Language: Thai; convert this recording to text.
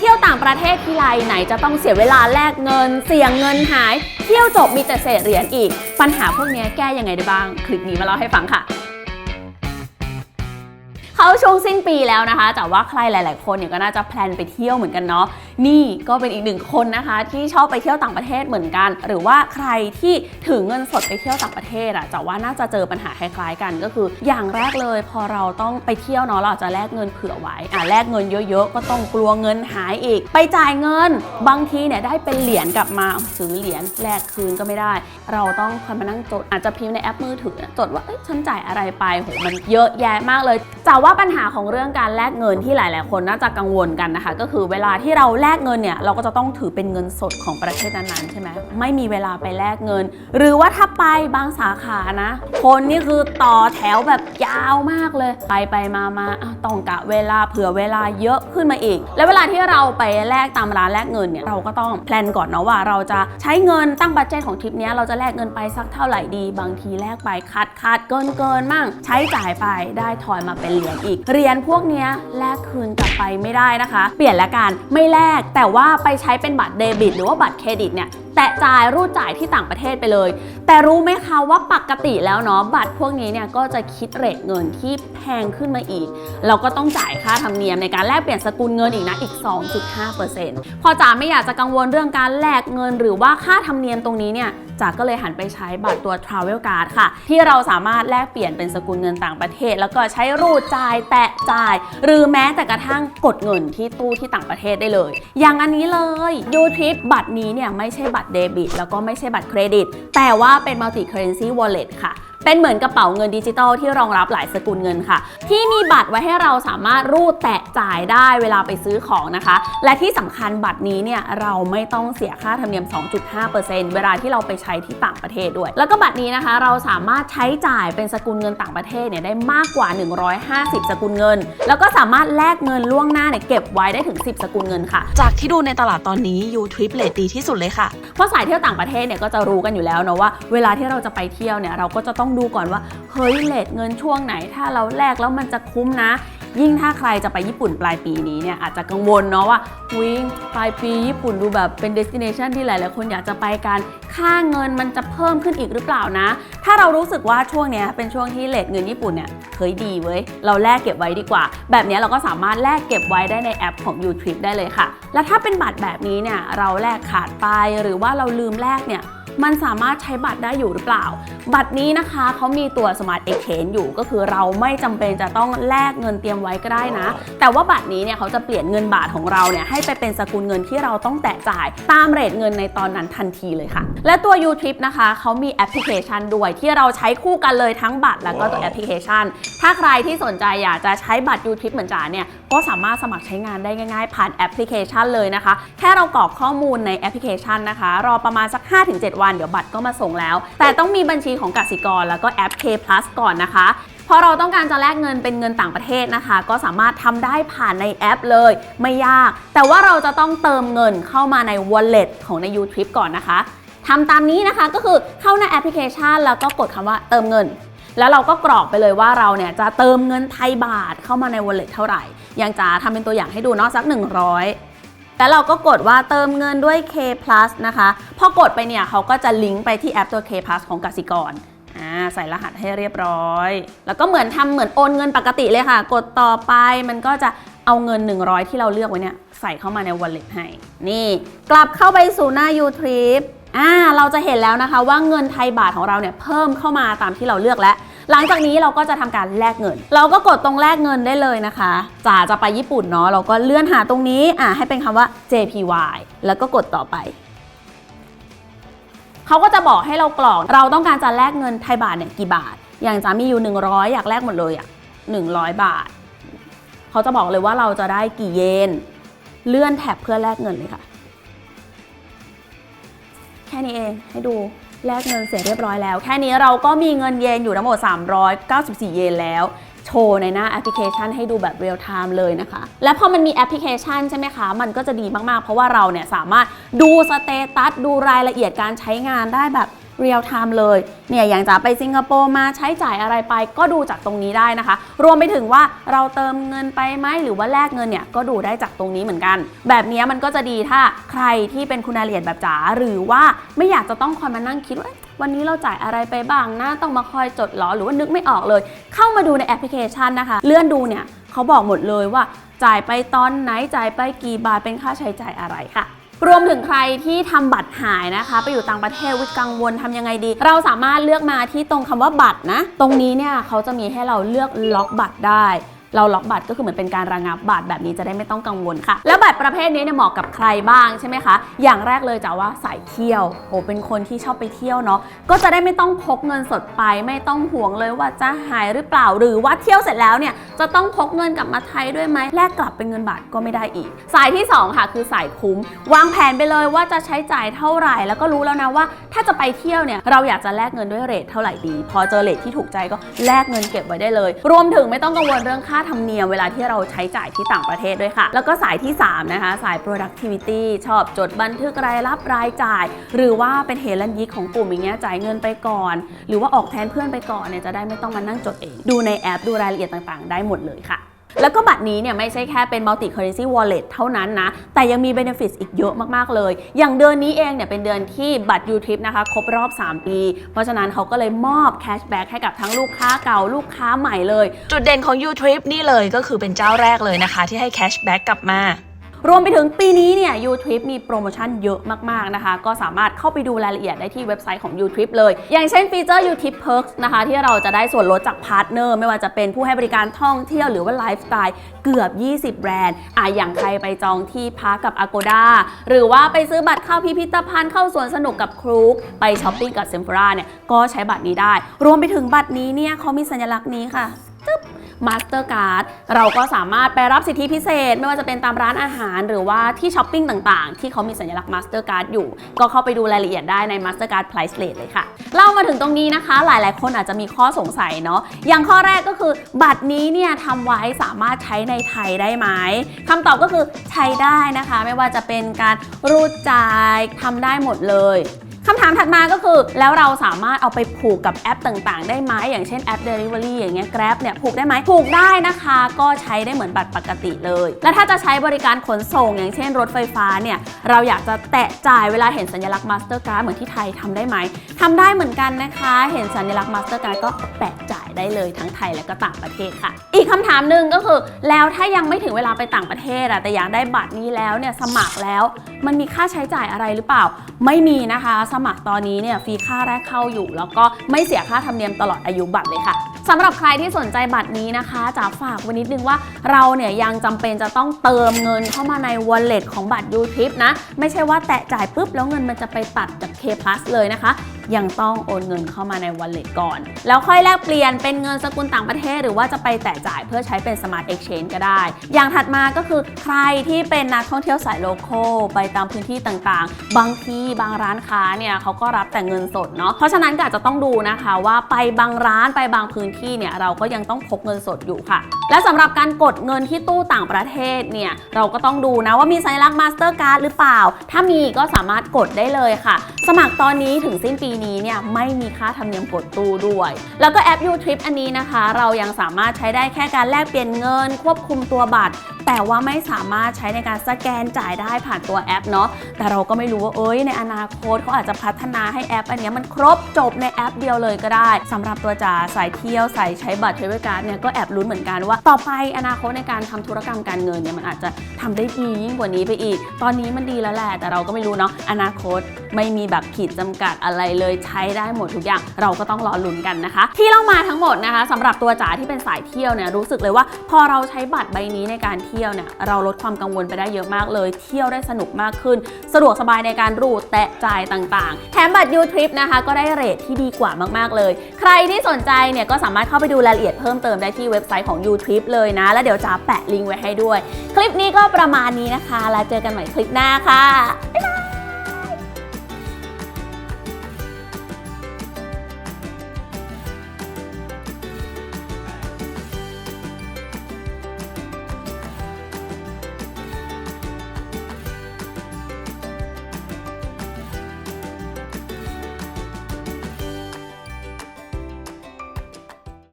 เที่ยวต่างประเทศทีไรไหนจะต้องเสียเวลาแลกเงิน เสี่ยงเงินหาย เที่ยวจบมีแต่เศษเหรียญอีก ปัญหาพวกนี้แก้ยังไงได้บ้าง คลิปนี้มาเล่าให้ฟังค่ะเขาช่วงสิ้นปีแล้วนะคะ แต่ว่าใครหลาย ๆ คนเนี่ยก็น่าจะแพลนไปเที่ยวเหมือนกันเนาะนี่ก็เป็นอีกหนึ่งคนนะคะ ที่ชอบไปเที่ยวต่างประเทศเหมือนกัน หรือว่าใครที่ถือเงินสดไปเที่ยวต่างประเทศอะจะว่าน่าจะเจอปัญหาคล้ายๆกันก็คือ อย่างแรกเลยพอเราต้องไปเที่ยวเนาะเราจะแลกเงินเผื่อไว้อะแลกเงินเยอะๆ ก็ต้องกลัวเงินหายอีก ไปจ่ายเงินบางทีเนี่ยได้เป็นเหรียญกลับมาซื้อเหรียญแลกคืนก็ไม่ได้ เราต้องคอยมานั่งจดอาจจะพิมพ์ในแอปมือถือจดว่าเอ้ยฉันจ่ายอะไรไปโหมันเยอะแยะมากเลยแต่ว่าปัญหาของเรื่องการแลกเงินที่หลาย ๆ คนน่าจะกังวลกันนะคะ ก็คือเวลาที่เราแลกเงินเนี่ยเราก็จะต้องถือเป็นเงินสดของประเทศนั้นๆใช่ไหมไม่มีเวลาไปแลกเงิน หรือว่าถ้าไปบางสาขานะ คนนี่คือต่อแถวแบบยาวมากเลย ไปไปมามาต้องกะเวลาเผื่อเวลาเยอะขึ้นมาอีก แล้วเวลาที่เราไปแลกตามร้านแลกเงินเนี่ยเราก็ต้องแพลนก่อนเนาะว่าเราจะใช้เงินตั้งบัตเจตของทริปนี้เราจะแลกเงินไปสักเท่าไหร่ดี บางทีแลกไปขาดขาดเกินเกินมั่ง ใช้จ่ายไปได้ทอยมาเป็นเหรียญอีกเหรียญพวกนี้แลกคืนกลับไปไม่ได้นะคะ เปลี่ยนละกันไม่แลกแต่ว่าไปใช้เป็นบัตรเดบิต หรือว่าบัตรเครดิตเนี่ยแตะจ่ายรูดจ่ายที่ต่างประเทศไปเลย แต่รู้ไหมคะว่าปกติแล้วเนาะบัตรพวกนี้เนี่ยก็จะคิดเรทเงินที่แพงขึ้นมาอีก เราก็ต้องจ่ายค่าธรรมเนียมในการแลกเปลี่ยนสกุลเงินอีกนะอีก 2.5%พอจ๋าไม่อยากจะกังวลเรื่องการแลกเงิน หรือว่าค่าธรรมเนียมตรงนี้เนี่ยจ๋าก็เลยหันไปใช้บัตรตัว Travel Card ค่ะ ที่เราสามารถแลกเปลี่ยนเป็นสกุลเงินต่างประเทศ แล้วก็ใช้รูดจ่ายแตะจ่าย หรือแม้แต่กระทั่งกดเงินที่ตู้ที่ต่างประเทศได้เลย อย่างอันนี้เลยยูทริปบัตรนี้เนี่ยไม่ใช่บัตรเดบิต แล้วก็ไม่ใช่บัตรเครดิต แต่ว่าเป็น Multi Currency Wallet ค่ะเป็นเหมือนกระเป๋าเงินดิจิตอลที่รองรับหลายสกุลเงินค่ะ ที่มีบัตรไว้ให้เราสามารถรูดแตะจ่ายได้เวลาไปซื้อของนะคะ และที่สำคัญบัตรนี้เนี่ยเราไม่ต้องเสียค่าธรรมเนียม 2.5%เวลาที่เราไปใช้ที่ต่างประเทศด้วย แล้วก็บัตรนี้นะคะ เราสามารถใช้จ่ายเป็นสกุลเงินต่างประเทศเนี่ยได้มากกว่า 150 สกุลเงิน แล้วก็สามารถแลกเงินล่วงหน้าเนี่ยเก็บไว้ได้ถึง 10 สกุลเงินค่ะ จากที่ดูในตลาดตอนนี้ยูทริปเลทดีที่สุดเลยค่ะ เพราะสายเที่ยวต่างประเทศเนี่ยก็จะรู้กันอยู่แล้วเนาะว่าเวลาที่เราจะไปเที่ยวเนี่ยเราก็จะต้องดูก่อนว่าเฮ้ยเลทเงินช่วงไหน ถ้าเราแลกแล้วมันจะคุ้มนะ ยิ่งถ้าใครจะไปญี่ปุ่นปลายปีนี้เนี่ยอาจจะกังวลเนาะว่าวิปลายปีญี่ปุ่นดูแบบเป็นเดสติเนชันที่หลายๆคนอยากจะไปกัน ค่าเงินมันจะเพิ่มขึ้นอีกหรือเปล่านะ ถ้าเรารู้สึกว่าช่วงเนี้ยเป็นช่วงที่เลทเงินญี่ปุ่นเนี่ยเฮ้ยดีเว้ย เราแลกเก็บไว้ดีกว่า แบบนี้เราก็สามารถแลกเก็บไว้ได้ในแอปของ YouTrip ได้เลยค่ะ แล้วถ้าเป็นบัตรแบบนี้เนี่ยเราแลกขาดไปหรือว่าเราลืมแลกเนี่ย มันสามารถใช้บัตรได้อยู่หรือเปล่า บัตรนี้นะคะเขามีตัว Smart Exchange อยู่ก็คือเราไม่จำเป็นจะต้องแลกเงินเตรียมไว้ก็ได้นะ แต่ว่าบัตรนี้เนี่ยเขาจะเปลี่ยนเงินบาทของเราเนี่ยให้ไปเป็นสกุลเงินที่เราต้องแตะจ่ายตามเรทเงินในตอนนั้นทันทีเลยค่ะ และตัว YouTrip นะคะเขามีแอปพลิเคชันด้วยที่เราใช้คู่กันเลยทั้งบัตรแล้วก็ตัวแอปพลิเคชัน ถ้าใครที่สนใจอยากจะใช้บัตร YouTrip เหมือนจ๋าเนี่ยก็สามารถสมัครใช้งานได้ง่าย ๆ ผ่านแอปพลิเคชันเลยนะคะ แค่เรากรอกข้อมูลในแอปพลิเคชันนะคะ รอประมาณสัก 5-7วัน เดี๋ยวบัตรก็มาส่งแล้ว แต่ต้องมีบัญชีของกสิกรแล้วก็แอป K Plus ก่อนนะคะพอเราต้องการจะแลกเงินเป็นเงินต่างประเทศนะคะ ก็สามารถทำได้ผ่านในแอปเลย ไม่ยาก แต่ว่าเราจะต้องเติมเงินเข้ามาใน wallet ของใน YouTrip ก่อนนะคะทำตามนี้นะคะก็คือเข้าในแอปพลิเคชัน แล้วก็กดคำว่าเติมเงิน แล้วเราก็กรอกไปเลยว่าเราเนี่ยจะเติมเงินไทยบาทเข้ามาใน wallet เท่าไหร่อย่างจ๋าทำเป็นตัวอย่างให้ดูเนาะสัก 100 แล้วเราก็กดว่าเติมเงินด้วย K Plus นะคะ พอกดไปเนี่ยเขาก็จะลิงก์ไปที่แอปตัว K Plus ของกสิกรอ่าใส่รหัสให้เรียบร้อย แล้วก็เหมือนทำเหมือนโอนเงินปกติเลยค่ะ กดต่อไปมันก็จะเอาเงิน 100 ที่เราเลือกไว้เนี่ยใส่เข้ามาใน wallet ให้ นี่ กลับเข้าไปสู่หน้า YouTrip อ่าเราจะเห็นแล้วนะคะว่าเงินไทยบาทของเราเนี่ยเพิ่มเข้ามาตามที่เราเลือกแล้ว หลังจากนี้เราก็จะทำการแลกเงิน เราก็กดตรงแลกเงินได้เลยนะคะจ๋าจะไปญี่ปุ่นเนาะเราก็เลื่อนหาตรงนี้อ่าให้เป็นคำว่า JPY แล้วก็กดต่อไปเขาก็จะบอกให้เรากรอกเราต้องการจะแลกเงินไทยบาทเนี่ยกี่บาท อย่างจ๋ามีอยู่ 100 อยากแลกหมดเลยอะ100 บาทเขาจะบอกเลยว่าเราจะได้กี่เยนเลื่อนแท็บเพื่อแลกเงินเลยค่ะ แค่นี้เองให้ดู แลกเงินเสร็จเรียบร้อยแล้ว แค่นี้เราก็มีเงินเยนอยู่ทั้งหมด 394 เยนแล้วโชว์ในหน้าแอปพลิเคชันให้ดูแบบเรียลไทม์เลยนะคะ และพอมันมีแอปพลิเคชันใช่ไหมคะ มันก็จะดีมากๆ เพราะว่าเราเนี่ยสามารถดูสเตตัสดูรายละเอียดการใช้งานได้แบบ เรียลไทม์เลยเนี่ยอย่างจะไปสิงคโปร์มาใช้จ่ายอะไรไปก็ดูจากตรงนี้ได้นะคะ รวมไปถึงว่าเราเติมเงินไปไหมหรือว่าแลกเงินเนี่ยก็ดูได้จากตรงนี้เหมือนกัน แบบนี้มันก็จะดีถ้าใครที่เป็นคุณาเลียดแบบจ๋าหรือว่าไม่อยากจะต้องคอยมานั่งคิดว่าวันนี้เราจ่ายอะไรไปบ้างนะต้องมาคอยจดหรอหรือว่านึกไม่ออกเลย เข้ามาดูในแอปพลิเคชันนะคะ เลื่อนดูเนี่ยเขาบอกหมดเลยว่าจ่ายไปตอนไหนจ่ายไปกี่บาทเป็นค่าใช้จ่ายอะไรค่ะ รวมถึงใครที่ทำบัตรหายนะคะ ไปอยู่ต่างประเทศวิกังวลทำยังไงดี เราสามารถเลือกมาที่ตรงคำว่าบัตรนะ ตรงนี้เนี่ยเขาจะมีให้เราเลือกล็อกบัตรได้ เราล็อกบัตรก็คือเหมือนเป็นการระงับบัตรแบบนี้จะได้ไม่ต้องกังวลค่ะ แล้วบัตรประเภทนี้เนี่ยเหมาะกับใครบ้างใช่ไหมคะ อย่างแรกเลยจะว่าสายเที่ยวโหเป็นคนที่ชอบไปเที่ยวเนาะก็จะได้ไม่ต้องพกเงินสดไปไม่ต้องห่วงเลยว่าจะหายหรือเปล่า หรือว่าเที่ยวเสร็จแล้วเนี่ยจะต้องพกเงินกลับมาไทยด้วยไหมแลกกลับเป็นเงินบาทก็ไม่ได้อีก สายที่สองค่ะ คือสายคุ้ม วางแผนไปเลยว่าจะใช้จ่ายเท่าไหร่ แล้วก็รู้แล้วนะว่า ถ้าจะไปเที่ยวเนี่ยเราอยากจะแลกเงินด้วยเรทเท่าไหร่ดี พอเจอเรทที่ถูกใจก็แลกเงินเก็บไว้ได้เลย รวมถึงไม่ต้องกังวลเรื่องค่าธรรมเนียมเวลาที่เราใช้จ่ายที่ต่างประเทศด้วยค่ะ แล้วก็สายที่ 3 นะคะ สาย productivity ชอบจดบันทึกรายรับรายจ่าย หรือว่าเป็นเฮลันยิกของกลุ่มอย่างเงี้ยจ่ายเงินไปก่อน หรือว่าออกแทนเพื่อนไปก่อนเนี่ยจะได้ไม่ต้องมานั่งจดเอง ดูในแอปดูรายละเอียดต่างๆ ได้หมดเลยค่ะ แล้วก็บัตรนี้เนี่ยไม่ใช่แค่เป็น multi currency wallet เท่านั้นนะ แต่ยังมี benefits อีกเยอะมาก ๆ เลย อย่างเดือนนี้เองเนี่ยเป็นเดือนที่บัตร U-Trip นะคะครบรอบ 3 ปี เพราะฉะนั้นเขาก็เลยมอบ cashback ให้กับทั้งลูกค้าเก่าลูกค้าใหม่เลย จุดเด่นของ U-Trip นี่เลยก็คือเป็นเจ้าแรกเลยนะคะ ที่ให้ cash back กลับมา รวมไปถึงปีนี้เนี่ย U-Trip มีโปรโมชั่นเยอะมากๆนะคะ ก็สามารถเข้าไปดูรายละเอียดได้ที่เว็บไซต์ของ U-Trip เลย อย่างเช่นฟีเจอร์ U-Trip Perks นะคะ ที่เราจะได้ส่วนลดจากพาร์ทเนอร์ไม่ว่าจะเป็นผู้ให้บริการท่องเที่ยวหรือว่าไลฟ์สไตล์เกือบ 20 แบรนด์อะอย่างใครไปจองที่พักกับ Agoda หรือว่าไปซื้อบัตรเข้าพิพิธภัณฑ์เข้าสวนสนุกกับครูไปช้อปปิ้งกับเซมฟราเนี่ยก็ใช้บัตรนี้ได้ รวมไปถึงบัตรนี้เนี่ยเขามีสัญลักษณ์นี้ค่ะมา สเตอร์การ์ดเราก็สามารถไปรับสิทธิพิเศษ ไม่ว่าจะเป็นตามร้านอาหาร หรือว่าที่ช้อปปิ้งต่างๆ ที่เขามีสัญลักษณ์มาสเตอร์การ์ดอยู่ ก็เข้าไปดูรายละเอียดได้ใน Mastercard Price List เลยค่ะ เล่ามาถึงตรงนี้นะคะ หลายๆ คนอาจจะมีข้อสงสัยเนาะอย่างข้อแรกก็คือบัตรนี้เนี่ยทำไว้สามารถใช้ในไทยได้ไหมคำตอบก็คือใช้ได้นะคะ ไม่ว่าจะเป็นการรูดจ่ายทำได้หมดเลย คำถามถัดมาก็คือ แล้วเราสามารถเอาไปผูกกับแอปต่างๆ ได้ไหมอย่างเช่นแอป Delivery อย่างเงี้ย Grab เนี่ยผูกได้ไหมผูกได้นะคะ ก็ใช้ได้เหมือนบัตรปกติเลย และถ้าจะใช้บริการขนส่ง อย่างเช่นรถไฟฟ้าเนี่ยเราอยากจะแตะจ่ายเวลาเห็นสัญลักษณ์ Mastercard เหมือนที่ไทยทำได้ไหมทำได้เหมือนกันนะคะ เห็นสัญลักษณ์ Mastercard ก็แปะจ่ายได้เลยทั้งไทยและก็ต่างประเทศค่ะ อีกคำถามหนึ่งก็คือ แล้วถ้ายังไม่ถึงเวลาไปต่างประเทศอะแต่อยากได้บัตรนี้แล้วเนี่ยสมัครแล้ว มันมีค่าใช้จ่ายอะไรหรือเปล่า ไม่มีนะคะสมัครตอนนี้เนี่ยฟรีค่าแรกเข้าอยู่ แล้วก็ไม่เสียค่าธรรมเนียมตลอดอายุบัตรเลยค่ะสำหรับใครที่สนใจบัตรนี้นะคะจะฝากไว้นิดนึงว่าเราเนี่ยยังจำเป็นจะต้องเติมเงินเข้ามาใน wallet ของบัตร u t r i p นะ ไม่ใช่ว่าแตะจ่ายปุ๊บแล้วเงินมันจะไปตัดจาก K เลยนะคะยังต้องโอนเงินเข้ามาใน wallet ก่อน แล้วค่อยแลกเปลี่ยนเป็นเงินสกุลต่างประเทศ หรือว่าจะไปแตะจ่ายเพื่อใช้เป็น smart exchange ก็ได้ อย่างถัดมาก็คือใครที่เป็นนักท่องเที่ยวสายโลโก้ไปตามพื้นที่ต่างๆ บางที่บางร้านค้าเนี่ยเขาก็รับแต่เงินสดเนาะเพราะฉะนั้นก็อาจจะต้องดูนะคะว่าไปบางร้านไปบางพื้นที่เนี่ยเราก็ยังต้องพกเงินสดอยู่ค่ะ และสำหรับการกดเงินที่ตู้ต่างประเทศเนี่ยเราก็ต้องดูนะว่ามีสัญลักษณ์มาสเตอร์การ์ดหรือเปล่า ถ้ามีก็สามารถกดได้เลยค่ะ สมัครตอนนี้ถึงสิ้นปีนี้เนี่ยไม่มีค่าธรรมเนียมกดตู้ด้วย แล้วก็แอป U Trip อันนี้นะคะ เรายังสามารถใช้ได้แค่การแลกเปลี่ยนเงิน ควบคุมตัวบัตร แต่ว่าไม่สามารถใช้ในการสแกนจ่ายได้ผ่านตัวแอปเนาะแต่เราก็ไม่รู้ว่าเอ้ยในอนาคตเขาอาจจะพัฒนาให้แอป อันนี้มันครบจบในแอปเดียวเลยก็ได้สำหรับตัวจ่าสายเที่ยวสายใช้บัตรเทรเวลการ์ดเนี่ยก็แอบลุ้นเหมือนกันว่า ต่อไปอนาคตในการทำธุรกรรมการเงินเนี่ยมันอาจจะทำได้ดียิ่งกว่านี้ไปอีก ตอนนี้มันดีแล้วแหละแต่เราก็ไม่รู้เนาะอนาคตไม่มีแบบขีดจำกัดอะไรเลยใช้ได้หมดทุกอย่าง เราก็ต้องรอลุ้นกันนะคะ ที่เล่ามาทั้งหมดนะคะสำหรับตัวจ๋าที่เป็นสายเที่ยวเนี่ยรู้สึกเลยว่า พอเราใช้บัตรใบนี้ในการเที่ยวเนี่ยเราลดความกังวลไปได้เยอะมากเลย เที่ยวได้สนุกมากขึ้น สะดวกสบายในการรูดแตะจ่ายต่างๆ แถมบัตรยูทริปนะคะก็ได้เรทที่ดีกว่ามากๆเลย ใครที่สนใจเนี่ยก็สามารถเข้าไปดูรายละเอียดเพิ่มเติมได้ที่เว็บไซต์ของ U Trip เลยนะ แล้วเดี๋ยวจะแปะลิงก์ไว้ให้ด้วย คลิปนี้ก็ประมาณนี้นะคะ แล้วเจอกันใหม่คลิปหน้าค่ะ